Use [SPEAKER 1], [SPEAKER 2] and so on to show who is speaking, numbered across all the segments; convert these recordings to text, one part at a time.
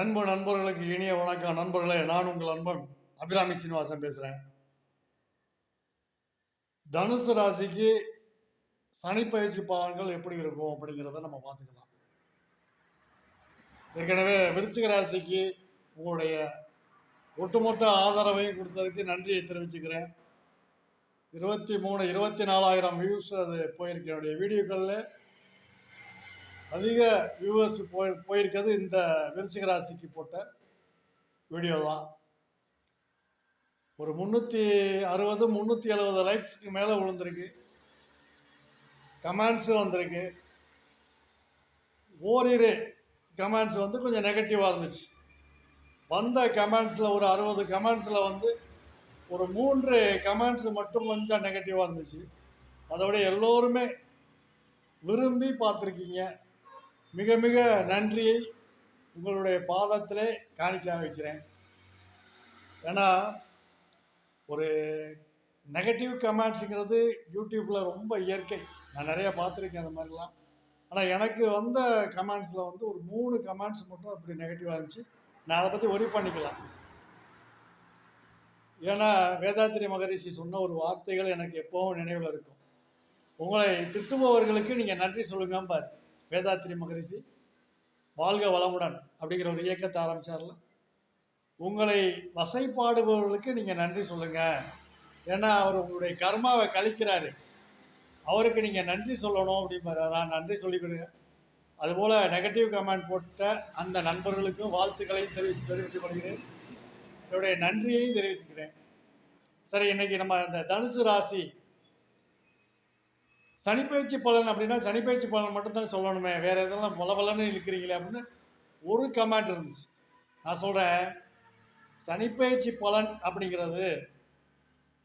[SPEAKER 1] அன்பு நண்பர்களுக்கு இனிய வணக்கம். நண்பர்களே நான் உங்கள் அன்பன் அபிராமி சீனிவாசன் பேசுகிறேன் தனுசு ராசிக்கு சனிப்பயிற்சி பலன்கள் எப்படி இருக்கும் அப்படிங்கிறத நம்ம பார்த்துக்கலாம். ஏற்கனவே விருச்சிக ராசிக்கு உங்களுடைய ஒட்டுமொத்த ஆதரவையும் கொடுத்ததுக்கு நன்றியை தெரிவிச்சுக்கிறேன். இருபத்தி மூணு இருபத்தி நாலாயிரம் வியூஸ் அது போயிருக்கு. என்னுடைய வீடியோக்களில் அதிக வியூவர்ஸ் போய் போயிருக்கிறது இந்த விருச்சிக ராசிக்கு போட்ட வீடியோ தான். ஒரு முந்நூற்றி அறுபது முந்நூற்றி எழுபது லைக்ஸ்க்கு மேலே விழுந்திருக்கு. கமெண்ட்ஸும் வந்திருக்கு. ஓரிரு கமெண்ட்ஸ் வந்து கொஞ்சம் நெகட்டிவாக இருந்துச்சு. வந்த கமெண்ட்ஸில் ஒரு அறுபது கமெண்ட்ஸில் வந்து ஒரு மூன்று கமெண்ட்ஸ் மட்டும் கொஞ்சம் நெகட்டிவாக இருந்துச்சு. அதோட எல்லோருமே விரும்பி பார்த்துருக்கீங்க. மிக மிக நன்றியை உங்களுடைய பாதத்திலே காணிக்க வைக்கிறேன். ஏன்னா ஒரு நெகட்டிவ் கமெண்ட்ஸுங்கிறது யூடியூப்பில் ரொம்ப இயற்கை. நான் நிறைய பார்த்துருக்கேன் அந்த மாதிரிலாம். ஆனால் எனக்கு வந்த கமெண்ட்ஸில் வந்து ஒரு மூணு கமெண்ட்ஸ் மட்டும் அப்படி நெகட்டிவாக இருந்துச்சு. நான் அதை பற்றி ஒரி பண்ணிக்கலாம். ஏன்னா வேதாத்திரி மகரிஷி சொன்ன ஒரு வார்த்தைகள் எனக்கு எப்போவும் நினைவில் இருக்கும். உங்களை திட்டுபவர்களுக்கு நீங்கள் நன்றி சொல்லுங்க பாரு வேதாத்திரி மகரிஷி வாழ்க வளமுடன் அப்படிங்கிற ஒரு இயக்கத்தை ஆரம்பிச்சார்ல. உங்களை வசைப்பாடுபவர்களுக்கு நீங்கள் நன்றி சொல்லுங்கள் ஏன்னா அவர் உங்களுடைய கர்மாவை கழிக்கிறாரு. அவருக்கு நீங்கள் நன்றி சொல்லணும் அப்படிம்பாரு. நான் நன்றி சொல்லிக் அதுபோல் நெகட்டிவ் கமெண்ட் போட்ட அந்த நண்பர்களுக்கும் வாழ்த்துக்களையும் தெரிவித்து தெரிவித்துக் கொள்கிறேன் என்னுடைய நன்றியையும் தெரிவித்துக்கிறேன். சரி இன்னைக்கு நம்ம இந்த தனுசு ராசி சனிப்பயிற்சி பலன் அப்படின்னா சனிப்பயிற்சி பலன் மட்டும்தான் சொல்லணுமே. வேறு எதெல்லாம் பல பலன்னு இருக்கிறீங்களே அப்படின்னு ஒரு கமெண்ட் இருந்துச்சு. நான் சொல்கிறேன் சனிப்பயிற்சி பலன் அப்படிங்கிறது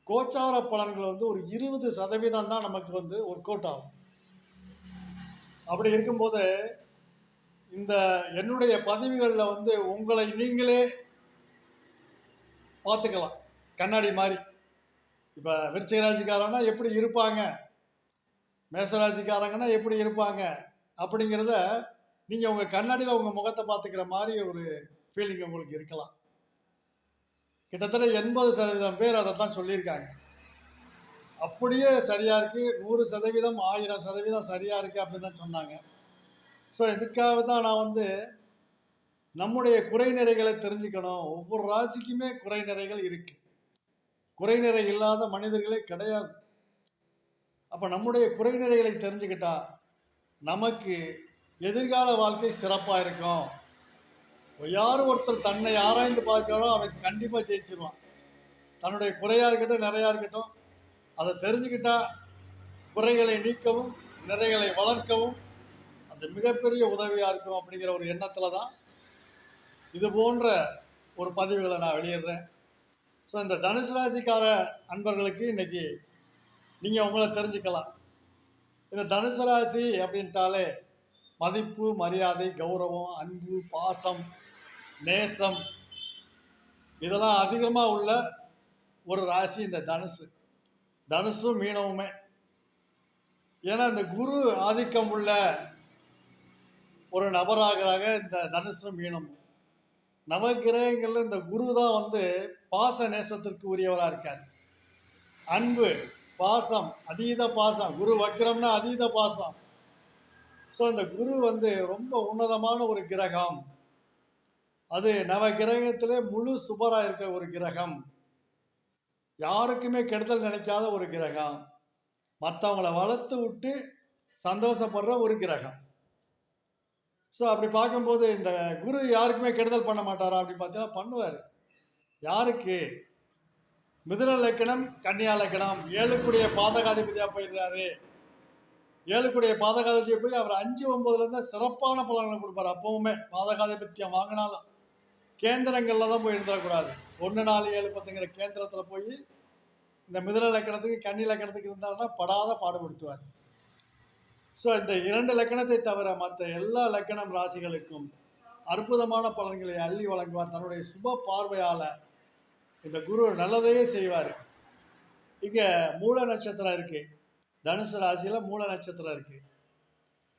[SPEAKER 1] கோச்சார பலன்கள் வந்து ஒரு இருபது சதவீதம் தான் நமக்கு வந்து ஒர்க் அவுட் ஆகும். அப்படி இருக்கும்போது இந்த என்னுடைய பதிவுகளில் வந்து உங்களை நீங்களே பார்த்துக்கலாம். கண்ணாடி மாதிரி இப்போ விருச்சிகராசிக்காரன்னா எப்படி இருப்பாங்க? மேசராசிக்காரங்கன்னா எப்படி இருப்பாங்க? அப்படிங்கிறத நீங்கள் உங்கள் கண்ணாடியில் உங்கள் முகத்தை பார்த்துக்கிற மாதிரி ஒரு ஃபீலிங் உங்களுக்கு இருக்கலாம். கிட்டத்தட்ட எண்பது சதவீதம் பேர் அதை தான் சொல்லியிருக்காங்க. அப்படியே சரியாக இருக்குது நூறு சதவீதம் ஆயிரம் சதவீதம் சரியாக இருக்குது அப்படின்னு தான் சொன்னாங்க. ஸோ இதுக்காக தான் நான் வந்து நம்முடைய குறைநிறைகளை தெரிஞ்சுக்கணும். ஒவ்வொரு ராசிக்குமே குறைநிறைகள் இருக்குது குறைநிறை இல்லாத மனிதர்களே கிடையாது. அப்போ நம்முடைய குறைநிறைகளை தெரிஞ்சுக்கிட்டா நமக்கு எதிர்கால வாழ்க்கை சிறப்பாக இருக்கும். யார் ஒருத்தர் தன்னை ஆராய்ந்து பார்க்கிறாரோ அவன் கண்டிப்பாக ஜெயிச்சிருவான். தன்னுடைய குறையாக இருக்கட்டும் நிறையா இருக்கட்டும் அதை தெரிஞ்சுக்கிட்டா குறைகளை நீக்கவும் நிறைகளை வளர்க்கவும் அது மிகப்பெரிய உதவியாக இருக்கும் அப்படிங்கிற ஒரு எண்ணத்தில் தான் இது போன்ற ஒரு பதிவுகளை நான் வெளியிடுறேன். ஸோ இந்த தனுசு ராசிக்கார அன்பர்களுக்கு இன்னைக்கு நீங்கள் உங்களை தெரிஞ்சுக்கலாம். இந்த தனுசு ராசி அப்படின்ட்டாலே மதிப்பு மரியாதை கௌரவம் அன்பு பாசம் நேசம் இதெல்லாம் அதிகமாக உள்ள ஒரு ராசி இந்த தனுசு. தனுசும் மீனவுமே. ஏன்னா இந்த குரு ஆதிக்கம் உள்ள ஒரு நபராக இந்த தனுசும் மீனமும். நவகிரகங்களில் இந்த குரு தான் வந்து பாச நேசத்திற்கு உரியவராக இருக்கார். அன்பு பாசம் அதீத பாசம். குரு வக்கிரம்னா அதீத பாசம். ஸோ இந்த குரு வந்து ரொம்ப உன்னதமான ஒரு கிரகம். அது நவ கிரகத்திலே முழு சுபராக இருக்க ஒரு கிரகம். யாருக்குமே கெடுதல் நினைக்காத ஒரு கிரகம். மற்றவங்கள வளர்த்து விட்டு சந்தோஷப்படுற ஒரு கிரகம். ஸோ அப்படி பார்க்கும்போது இந்த குரு யாருக்குமே கெடுதல் பண்ண மாட்டாரா? அப்படின்னு பார்த்தீங்கன்னா பண்ணுவார். யாருக்கு? மிதுன லக்கணம் கன்னியா லக்கணம் ஏழுக்குடைய பாதகாதிபதியாக போயிடுறாரு. ஏழுக்குடைய பாதகாதிபதியை போய் அவர் அஞ்சு ஒன்பதுலேருந்து சிறப்பான பலன்களை கொடுப்பார். அப்பவுமே பாதகாதிபத்தியம் வாங்கினாலும் கேந்திரங்களில் தான் போய் இருந்துடக்கூடாது ஒன்று நாலு ஏழு பத்துங்கிற கேந்திரத்தில் போய் இந்த மிதுன லக்கணத்துக்கு கன்னி லக்கணத்துக்கு இருந்தாருன்னா படாத பாடுபடுத்துவார். ஸோ இந்த இரண்டு லக்கணத்தை தவிர மற்ற எல்லா லக்கணம் ராசிகளுக்கும் அற்புதமான பலன்களை அள்ளி வழங்குவார். தன்னுடைய சுப பார்வையால் இந்த குரு நல்லதையே செய்வார். இங்கே மூல நட்சத்திரம் இருக்கு. தனுசு ராசியில் மூல நட்சத்திரம் இருக்கு.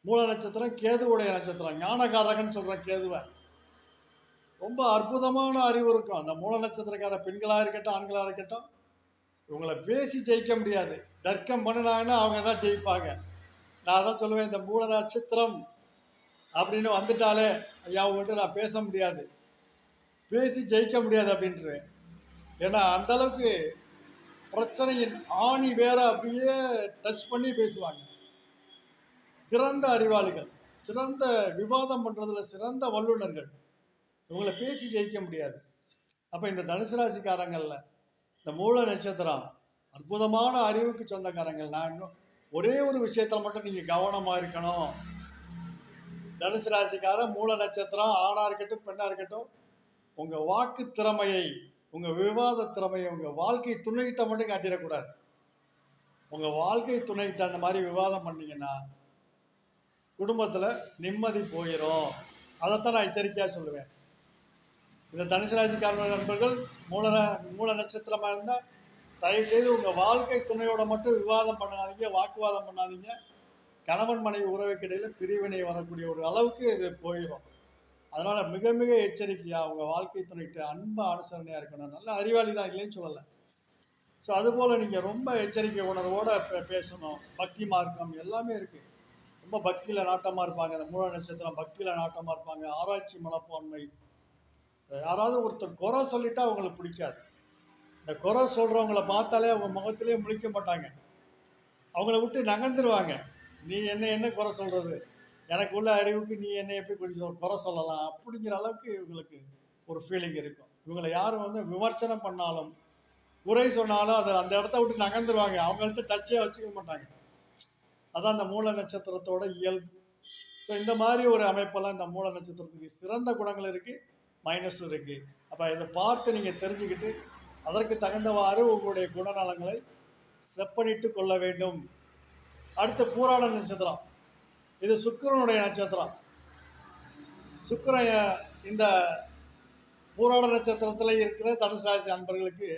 [SPEAKER 1] மூல நட்சத்திரம் கேதுவுடைய நட்சத்திரம். ஞானகாரகன் சொல்கிற கேதுவை. ரொம்ப அற்புதமான அறிவு இருக்கும். அந்த மூல நட்சத்திரக்கார பெண்களாக இருக்கட்டும் ஆண்களாக இருக்கட்டும் இவங்களை பேசி ஜெயிக்க முடியாது. தர்க்கம் பண்ணினாங்கன்னா அவங்க தான் ஜெயிப்பாங்க. நான் தான் சொல்லுவேன் இந்த மூல நட்சத்திரம் அப்படின்னு வந்துட்டாலே ஐயா அவங்ககிட்ட நான் பேச முடியாது. பேசி ஜெயிக்க முடியாது அப்படின்றேன் ஏன்னா அந்த அளவுக்கு பிரச்சனையின் ஆணி வேற அப்படியே டச் பண்ணி பேசுவாங்க. சிறந்த அறிவாளிகள் சிறந்த விவாதம் பண்ணுறதுல சிறந்த வல்லுநர்கள். இவங்களை பேசி ஜெயிக்க முடியாது. அப்போ இந்த தனுசு ராசிக்காரங்களில் இந்த மூல நட்சத்திரம் அற்புதமான அறிவுக்கு சொந்தக்காரங்கள். நான் இன்னும் ஒரே ஒரு விஷயத்தில் மட்டும் நீங்கள் கவனமாக இருக்கணும். தனுசு ராசிக்காரன் மூல நட்சத்திரம் ஆணாக இருக்கட்டும் பெண்ணாக இருக்கட்டும் உங்கள் வாக்கு திறமையை உங்கள் விவாத திறமையை உங்கள் வாழ்க்கை துணைகிட்ட மட்டும் காட்டிடக்கூடாது. உங்கள் வாழ்க்கை துணைகிட்ட அந்த மாதிரி விவாதம் பண்ணிங்கன்னா குடும்பத்தில் நிம்மதி போயிடும் அதைத்தான் நான் எச்சரிக்கையாக சொல்லுவேன். இந்த தனுசு ராசிக்காரர்கள் நண்பர்கள் மூல மூல நட்சத்திரமாக இருந்தால் தயவுசெய்து உங்கள் வாழ்க்கை துணையோட மட்டும் விவாதம் பண்ணாதீங்க வாக்குவாதம் பண்ணாதீங்க. கணவன் மனைவி உறவுக்கிடையில் பிரிவினை வரக்கூடிய ஒரு அளவுக்கு இது போயிடும் அதனால் மிக மிக எச்சரிக்கையாக அவங்க வாழ்க்கை துணைகிட்ட அன்பு அனுசரணையாக இருக்கணும். நல்ல அறிவாளி தான் இல்லைன்னு சொல்லலை. ஸோ அதுபோல் நீங்கள் ரொம்ப எச்சரிக்கை உணர்வோடு பேசணும். பக்தி மார்க்கம் எல்லாமே இருக்குது ரொம்ப பக்தியில் நாட்டமாக இருப்பாங்க. இந்த மூல நட்சத்திரம் பக்தியில் நாட்டமாக இருப்பாங்க. ஆராய்ச்சி மனப்பான்மை. யாராவது ஒருத்தர் குறை சொல்லிட்டா அவங்களுக்கு பிடிக்காது. இந்த குறை சொல்கிறவங்கள பார்த்தாலே அவங்க முகத்திலே முழிக்க மாட்டாங்க. அவங்கள விட்டு நகர்ந்துருவாங்க. நீ என்ன என்ன குறை சொல்கிறது எனக்கு உள்ள அறிவுக்கு நீ என்னை எப்படி கொஞ்சம் குறை சொல்லலாம் அப்படிங்கிற அளவுக்கு இவங்களுக்கு ஒரு ஃபீலிங் இருக்கும். இவங்களை யாரும் வந்து விமர்சனம் பண்ணாலும் குறை சொன்னாலும் அதை அந்த இடத்த விட்டு நகர்ந்துருவாங்க. அவங்கள்ட்ட டச்சே வச்சுக்க மாட்டாங்க. அதான் அந்த மூல நட்சத்திரத்தோட இயல்பு. ஸோ இந்த மாதிரி ஒரு அமைப்பெல்லாம் இந்த மூல நட்சத்திரத்துக்கு சிறந்த குணங்கள் இருக்குது மைனஸும் இருக்குது அப்போ இதை பார்த்து நீங்கள் தெரிஞ்சுக்கிட்டு அதற்கு தகுந்தவாறு உங்களுடைய குணநலங்களை செப்பனிட்டு கொள்ள வேண்டும். அடுத்து பூராட நட்சத்திரம். இது சுக்கரனுடைய நட்சத்திரம். சுக்கரன் இந்த பூராட நட்சத்திரத்தில் இருக்கிற தனுசாசி ராசி அன்பர்களுக்கு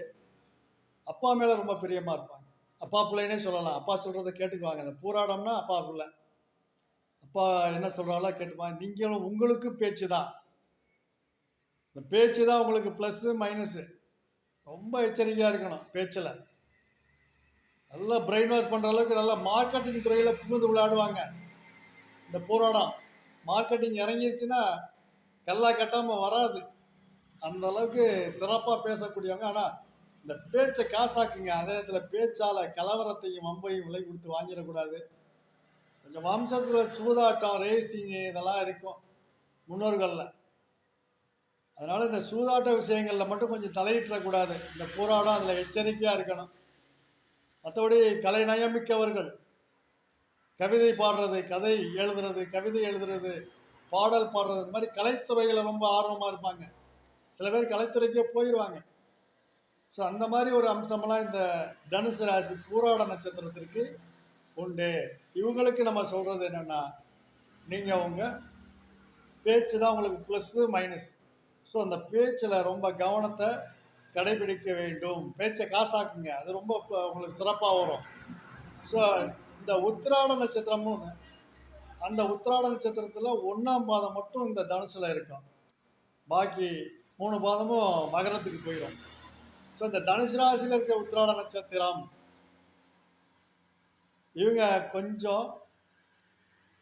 [SPEAKER 1] அப்பா மேலே ரொம்ப பிரியமாக இருப்பாங்க. அப்பா பிள்ளைனே சொல்லலாம். அப்பா சொல்கிறத கேட்டுக்குவாங்க. அந்த பூராடம்னா அப்பா பிள்ளை. அப்பா என்ன சொல்கிறாங்களோ கேட்டுப்பாங்க நீங்களும் உங்களுக்கு பேச்சு தான். இந்த பேச்சு தான் உங்களுக்கு ப்ளஸ்ஸு மைனஸு ரொம்ப எச்சரிக்கையாக இருக்கணும் பேச்சில். நல்லா பிரெயின் வாஷ் பண்ணுற அளவுக்கு நல்லா மார்க்கெட்டிங் துறையில் புகுந்து விளையாடுவாங்க. இந்த போராடம் மார்க்கெட்டிங் இறங்கிருச்சுன்னா கல்லா கட்டாமல் வராது. அந்த அளவுக்கு சிறப்பாக பேசக்கூடியவங்க. ஆனால் இந்த பேச்சை காசாக்குங்க. அதே நேரத்தில் பேச்சால் கலவரத்தையும் வம்பையும் விலை கொடுத்து வாங்கிடக்கூடாது. கொஞ்சம் வம்சத்தில் சூதாட்டம் ரேசிங்கு இதெல்லாம் இருக்கும் முன்னோர்களில். அதனால் இந்த சூதாட்ட விஷயங்களில் மட்டும் கொஞ்சம் தலையிட்டக்கூடாது இந்த போராடம் அதில் எச்சரிக்கையாக இருக்கணும். மற்றபடி கலை நயமிக்கவர்கள் கவிதை பாடுறது கதை எழுதுறது கவிதை எழுதுறது பாடல் பாடுறது இந்த மாதிரி கலைத்துறையில் ரொம்ப ஆர்வமாக இருப்பாங்க. சில பேர் கலைத்துறைக்கே போயிடுவாங்க ஸோ அந்த மாதிரி ஒரு அம்சமெல்லாம் இந்த தனுசு ராசி பூராட நட்சத்திரத்திற்கு உண்டு. இவங்களுக்கு நம்ம சொல்கிறது என்னென்னா நீங்கள் அவங்க பேச்சு தான் உங்களுக்கு ப்ளஸ்ஸு மைனஸ் ஸோ அந்த பேச்சில் ரொம்ப கவனத்தை கடைபிடிக்க வேண்டும். பேச்சை காசாக்குங்க. அது ரொம்ப இப்போ உங்களுக்கு சிறப்பாக வரும். ஸோ இந்த உத்திராட நட்சத்திரமும் ஒன்று அந்த உத்திராட நட்சத்திரத்தில் ஒன்றாம் பாதம் மட்டும் இந்த தனுசில் இருக்கும். பாக்கி மூணு பாதமும் மகரத்துக்கு போயிடும் ஸோ இந்த தனுசு ராசியில் இருக்க உத்திராட நட்சத்திரம் இவங்க கொஞ்சம்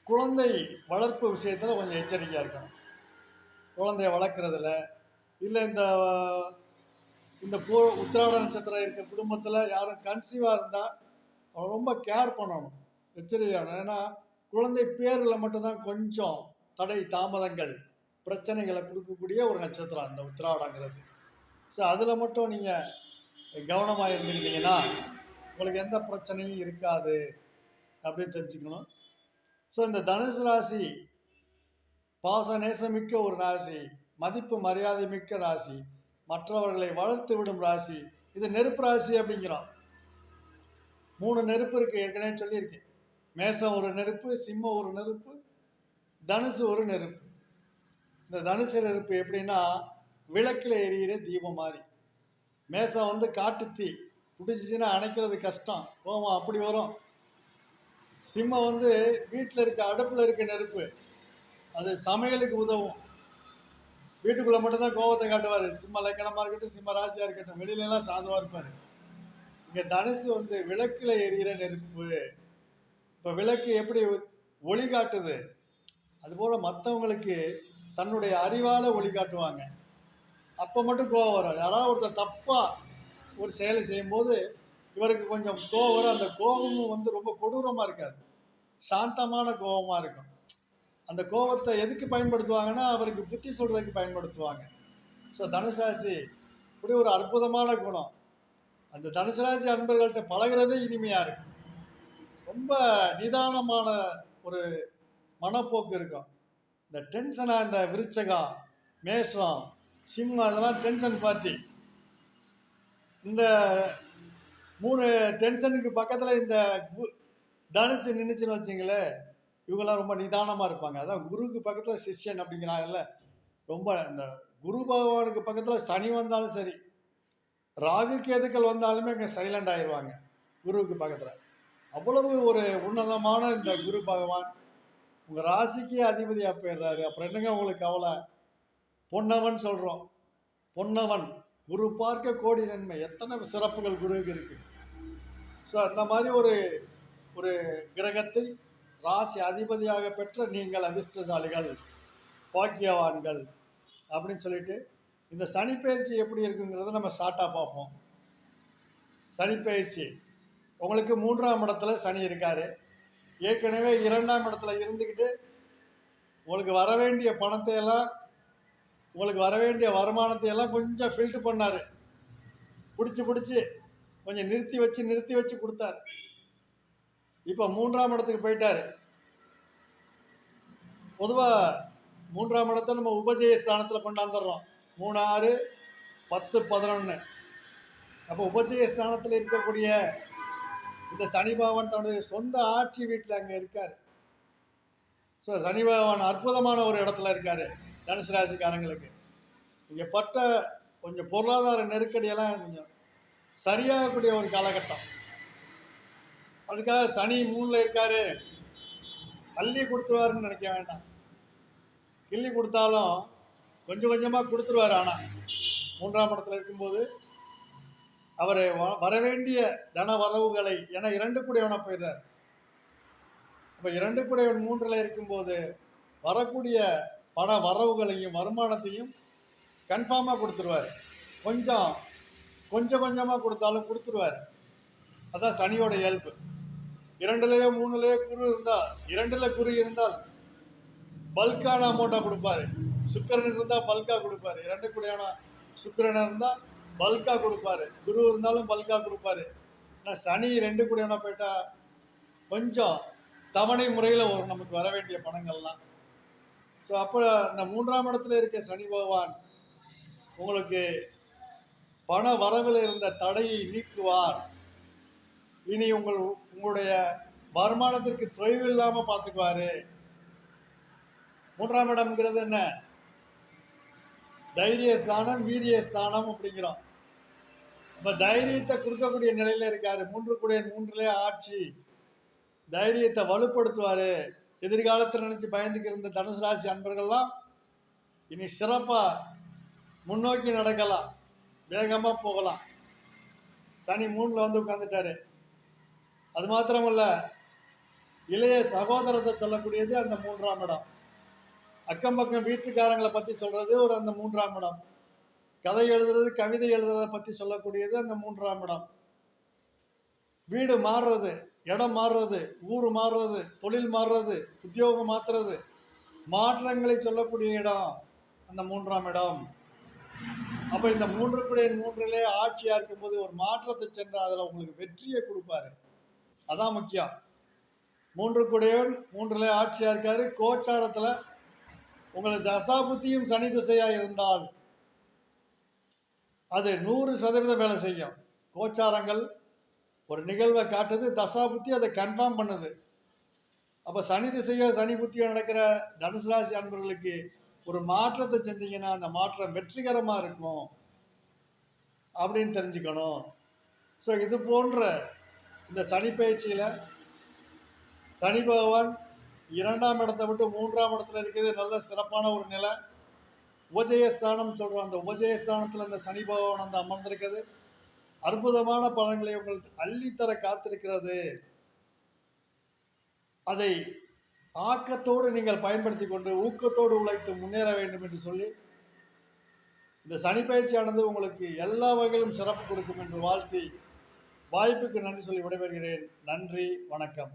[SPEAKER 1] குழந்தை வளர்ப்பு விஷயத்தில் கொஞ்சம் எச்சரிக்கையாக இருக்கணும். குழந்தைய வளர்க்குறதுல இல்லை இந்த இந்த போ உத்திராட நட்சத்திரம் இருக்க குடும்பத்தில் யாரும் கன்சீவாக இருந்தால் ரொம்ப கேர் பண்ணணும் எச்சரிக்கையான ஏன்னா குழந்தை பேரில் மட்டும்தான் கொஞ்சம் தடை தாமதங்கள் பிரச்சனைகளை கொடுக்கக்கூடிய ஒரு நட்சத்திரம் அந்த உத்திராடங்கிறது. ஸோ அதில் மட்டும் நீங்கள் கவனமாக இருந்துக்கிட்டீங்கன்னா உங்களுக்கு எந்த பிரச்சனையும் இருக்காது அப்படின்னு தெரிஞ்சுக்கணும். ஸோ இந்த தனுசு ராசி பாச நேசமிக்க ஒரு ராசி மதிப்பு மரியாதை மிக்க ராசி மற்றவர்களை வளர்த்து விடும் ராசி இது நெருப்பு ராசி அப்படிங்கிறோம் மூணு நெருப்பு இருக்குது ஏற்கனவே சொல்லியிருக்கேன். மேசம் ஒரு நெருப்பு சிம்மம் ஒரு நெருப்பு தனுசு ஒரு நெருப்பு. இந்த தனுசு நெருப்பு எப்படின்னா விளக்கில் எரியிற தீபம் மாதிரி. மேசம் வந்து காட்டுத்தீ பிடிச்சிச்சின்னா அணைக்கிறது கஷ்டம். கோவம் அப்படி வரும். சிம்மம் வந்து வீட்டில் இருக்க அடுப்பில் இருக்க நெருப்பு. அது சமையலுக்கு உதவும். வீட்டுக்குள்ளே மட்டும்தான் கோவத்தை காட்டுவார். சிம்ம லக்கணமாக இருக்கட்டும் சிம்ம ராசியாக இருக்கட்டும் வெளியிலலாம் எல்லாம் இருப்பார். இங்க தனுசு வந்து விளக்குல எரியிற நெருப்பு. இப்ப விளக்கு எப்படி ஒளி காட்டுது? அதுபோல மற்றவங்களுக்கு தன்னுடைய அறிவால ஒளி காட்டுவாங்க. அப்போ மட்டும் கோவம் வரும். யாராவது ஒருத்தர் தப்பா ஒரு செயலை செய்யும்போது இவருக்கு கொஞ்சம் கோவம் வரும். அந்த கோபமும் வந்து ரொம்ப கொடூரமா இருக்காது. சாந்தமான கோபமா இருக்கும். அந்த கோபத்தை எதுக்கு பயன்படுத்துவாங்கன்னா அவருக்கு புத்தி சொல்றதுக்கு பயன்படுத்துவாங்க. ஸோ தனுசாசி இப்படி ஒரு அற்புதமான குணம். அந்த தனுசு ராசி அன்பர்கள்ட்ட பழகுறதே இனிமையாக இருக்கும் ரொம்ப நிதானமான ஒரு மனப்போக்கு இருக்கும். இந்த டென்ஷனாக இந்த விருச்சகம் மேஷம் சிம்மம் அதெல்லாம் டென்ஷன் பார்ட்டி. இந்த மூணு டென்ஷனுக்கு பக்கத்தில் இந்த கு- தனுசு நின்றுச்சுன்னு வச்சிங்களேன் இவங்கெல்லாம் ரொம்ப நிதானமாக இருப்பாங்க. அதான் குருவுக்கு பக்கத்தில் சிஷ்யன் அப்படிங்கிறாங்கல்ல ரொம்ப இந்த குரு பகவானுக்கு பக்கத்தில் சனி வந்தாலும் சரி ராகு கேதுக்கள் வந்தாலுமே இங்கே சைலண்ட் ஆயிடுவாங்க குருவுக்கு பக்கத்தில். அவ்வளவு ஒரு உன்னதமான இந்த குரு பகவான் உங்கள் ராசிக்கே அதிபதியாக போயிடுறாரு. அப்புறம் என்னங்க உங்களுக்கு கவலை? பொன்னவன் சொல்கிறோம் பொன்னவன் குரு பார்க்க கோடி நன்மை. எத்தனை சிறப்புகள் குருவுக்கு இருக்குது ஸோ அந்த மாதிரி ஒரு ஒரு கிரகத்தை ராசி அதிபதியாக பெற்ற நீங்கள் அதிர்ஷ்டசாலிகள் பாக்கியவான்கள் அப்படின்னு சொல்லிட்டு இந்த சனிப்பெயர்ச்சி எப்படி இருக்குங்கிறத நம்ம ஷார்ட்டாக பார்ப்போம். சனிப்பெயர்ச்சி உங்களுக்கு மூன்றாம் இடத்துல சனி இருக்கார். ஏற்கனவே இரண்டாம் இடத்துல இருந்துக்கிட்டு உங்களுக்கு வர வேண்டிய பணத்தை எல்லாம் உங்களுக்கு வர வேண்டிய வருமானத்தை எல்லாம் கொஞ்சம் ஃபில்ட்ரு பண்ணார். பிடிச்சி பிடிச்சி கொஞ்சம் நிறுத்தி வச்சு நிறுத்தி வச்சு கொடுத்தாரு. இப்போ மூன்றாம் இடத்துக்கு போயிட்டார். பொதுவாக மூன்றாம் இடத்தை நம்ம உபஜய ஸ்தானத்தில் கொண்டாந்துடுறோம். மூணு ஆறு பத்து பதினொன்று அப்போ உபஜய ஸ்தானத்தில் இருக்கக்கூடிய இந்த சனி பகவான் தன்னுடைய சொந்த ஆட்சி வீட்டில் அங்கே இருக்கார். ஸோ சனி பகவான் அற்புதமான ஒரு இடத்துல இருக்கார் தனுசு ராசிக்காரங்களுக்கு. இங்கே பட்ட கொஞ்சம் பொருளாதார நெருக்கடியெல்லாம் கொஞ்சம் சரியாகக்கூடிய ஒரு காலகட்டம். அதுக்காக சனி மூணில் இருக்கார். அள்ளி கொடுத்துருவாருன்னு நினைக்க வேண்டாம். கிள்ளி கொடுத்தாலும் கொஞ்சம் கொஞ்சமாக கொடுத்துருவாரு. ஆனால் மூன்றாம் இடத்துல இருக்கும்போது அவரை வ- வரவேண்டிய தன வரவுகளை என இரண்டு கூடையவனாக போயிடுறார். அப்போ இரண்டு கூடையவன் மூன்றில் இருக்கும்போது வரக்கூடிய பண வரவுகளையும் வருமானத்தையும் கன்ஃபார்மாக கொடுத்துருவார். கொஞ்சம் கொஞ்சம் கொஞ்சமாக கொடுத்தாலும் கொடுத்துருவார். அதான் சனியோட இயல்பு. இரண்டுலேயோ மூணுலேயோ குரு இருந்தால் இரண்டில் குரு இருந்தால் பல்கான அமௌண்ட்டாக கொடுப்பாரு. சுக்கரன் இருந்தால் பல்காக கொடுப்பாரு. இரண்டு கூடையான சுக்கிரன் இருந்தால் பல்காக கொடுப்பாரு. குரு இருந்தாலும் பல்காக கொடுப்பாரு. ஆனால் சனி ரெண்டு கூடையான போயிட்டால் கொஞ்சம் தவணை முறையில் ஒரு நமக்கு வர வேண்டிய பணங்கள்லாம். ஸோ அப்போ இந்த மூன்றாம் இடத்துல இருக்க சனி பகவான் உங்களுக்கு பண வரவில் இருந்த தடையை நீக்குவார். இனி உங்கள் உங்களுடைய வருமானத்திற்கு தொய்வு இல்லாமல் பார்த்துக்குவாரு. மூன்றாம் இடம்ங்கிறது என்ன? தைரிய ஸ்தானம் வீரிய ஸ்தானம் அப்படிங்கிறோம். இப்ப தைரியத்தை கொடுக்கக்கூடிய நிலையில இருக்காரு. மூன்று கூடிய மூன்றுலே ஆட்சி. தைரியத்தை வலுப்படுத்துவாரு. எதிர்காலத்தில் நினைச்சு பயந்துக்கு இருந்த தனுசு ராசி அன்பர்கள்லாம் இனி சிறப்பாக முன்னோக்கி நடக்கலாம். வேகமாக போகலாம். சனி மூணில் வந்து உட்காந்துட்டாரு அது மாத்திரமல்ல இளைய சகோதரத்தை சொல்லக்கூடியது அந்த மூன்றாம் இடம். அக்கம் பக்கம் வீட்டுக்காரங்களை பற்றி சொல்கிறது ஒரு அந்த மூன்றாம் இடம். கதை எழுதுறது கவிதை எழுதுறதை பற்றி சொல்லக்கூடியது அந்த மூன்றாம் இடம். வீடு மாறுறது இடம் மாறுறது ஊர் மாறுறது தொழில் மாறுறது உத்தியோகம் மாற்றுறது மாற்றங்களை சொல்லக்கூடிய இடம் அந்த மூன்றாம் இடம். அப்போ இந்த மூன்று குடைய மூன்றிலே ஆட்சியாக இருக்கும்போது ஒரு மாற்றத்தை சென்று அதில் உங்களுக்கு வெற்றியை கொடுப்பாரு. அதான் முக்கியம். மூன்று குடையவன் மூன்றிலே ஆட்சியாக இருக்காரு. கோச்சாரத்தில் உங்களது தசாபுத்தியும் சனி திசையாக இருந்தால் அது நூறு சதவீதம் வேலை செய்யும். கோச்சாரங்கள் ஒரு நிகழ்வை காட்டுது தசாபுத்தி அதை கன்ஃபார்ம் பண்ணுது. அப்போ சனி திசையோ சனி புத்தியோ நடக்கிற தனுசு ராசி அன்பர்களுக்கு ஒரு மாற்றத்தை செஞ்சீங்கன்னா அந்த மாற்றம் வெற்றிகரமாக இருக்கும் அப்படின்னு தெரிஞ்சுக்கணும். ஸோ இது போன்ற இந்த சனி பயிற்சியில் சனி பகவான் இரண்டாம் இடத்தை விட்டு மூன்றாம் இடத்துல இருக்கிறது நல்ல சிறப்பான ஒரு நிலை. உபஜயஸ்தானம் சொல்கிறோம் அந்த உபஜயஸ்தானத்தில் இந்த சனி பகவான் வந்து அமர்ந்திருக்கிறது. அற்புதமான பலன்களை உங்களுக்கு அள்ளித்தர காத்திருக்கிறது. அதை ஆக்கத்தோடு நீங்கள் பயன்படுத்தி கொண்டு ஊக்கத்தோடு உழைத்து முன்னேற வேண்டும் என்று சொல்லி இந்த சனி பயிற்சியானது உங்களுக்கு எல்லா வகையிலும் சிறப்பு கொடுக்கும் என்று வாழ்த்தி வாய்ப்புக்கு நன்றி சொல்லி விடைபெறுகிறேன். நன்றி வணக்கம்.